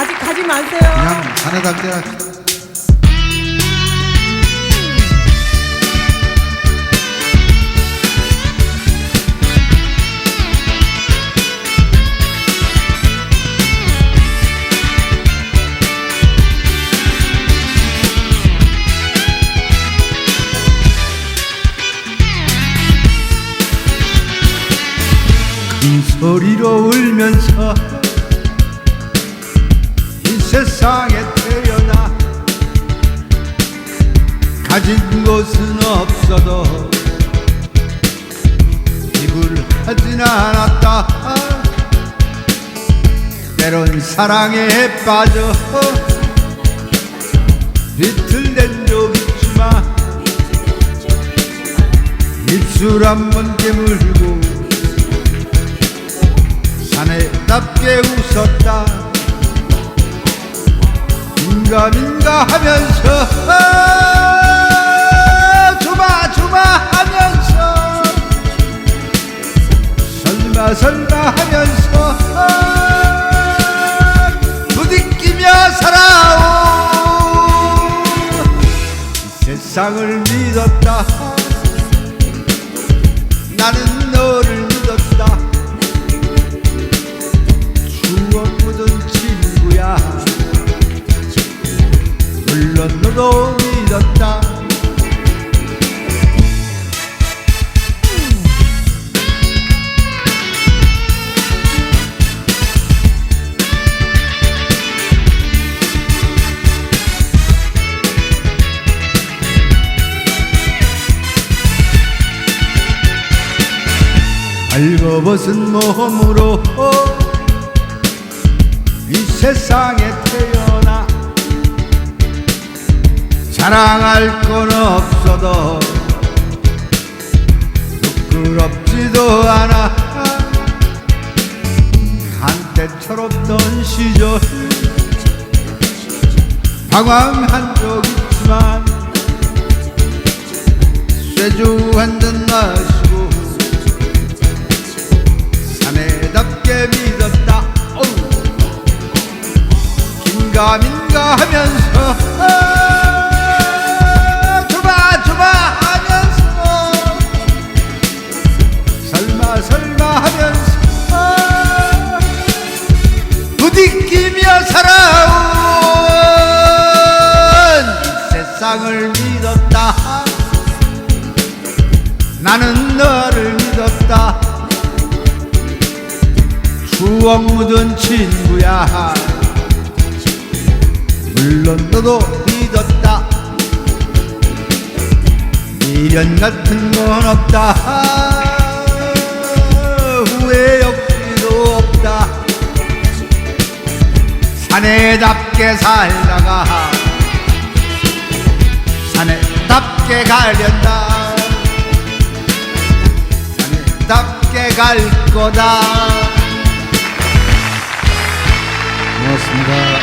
아직 가지 마세요. 그냥. 큰 소리로 울면서 이 세상에 태어나 가진 것은 없어도 기불하진 않았다. 때론 사랑에 빠져 비틀댄 적 있지만 입술 한 번 깨물고 사내답게 웃었다 인간인가 하면서. 아, 주마 주마 하면서. 설마 설마 하면서. 아, 부딪히며 살아온 이 세상을 믿었다. 나는 알고벗은 몸으로 이 세상에 태어나 자랑할 건 없어도 부끄럽지도 않아. 한때 철없던 시절. 방황한 적 있지만 쇠주 한잔 마시 긴가민가 하면서. 아, 주마 주마 하면서. 설마 설마 하면서. 아, 부딪히며 살아온 이 세상을 믿었다. 나는 너를 믿었다. 추억 묻은 친구야 물론 너도 믿었다. 미련 같은 건 없다. 후회 없이도 없다. 사내답게 살다가 사내답게 가련다. 사내답게 갈 거다. 고맙습니다.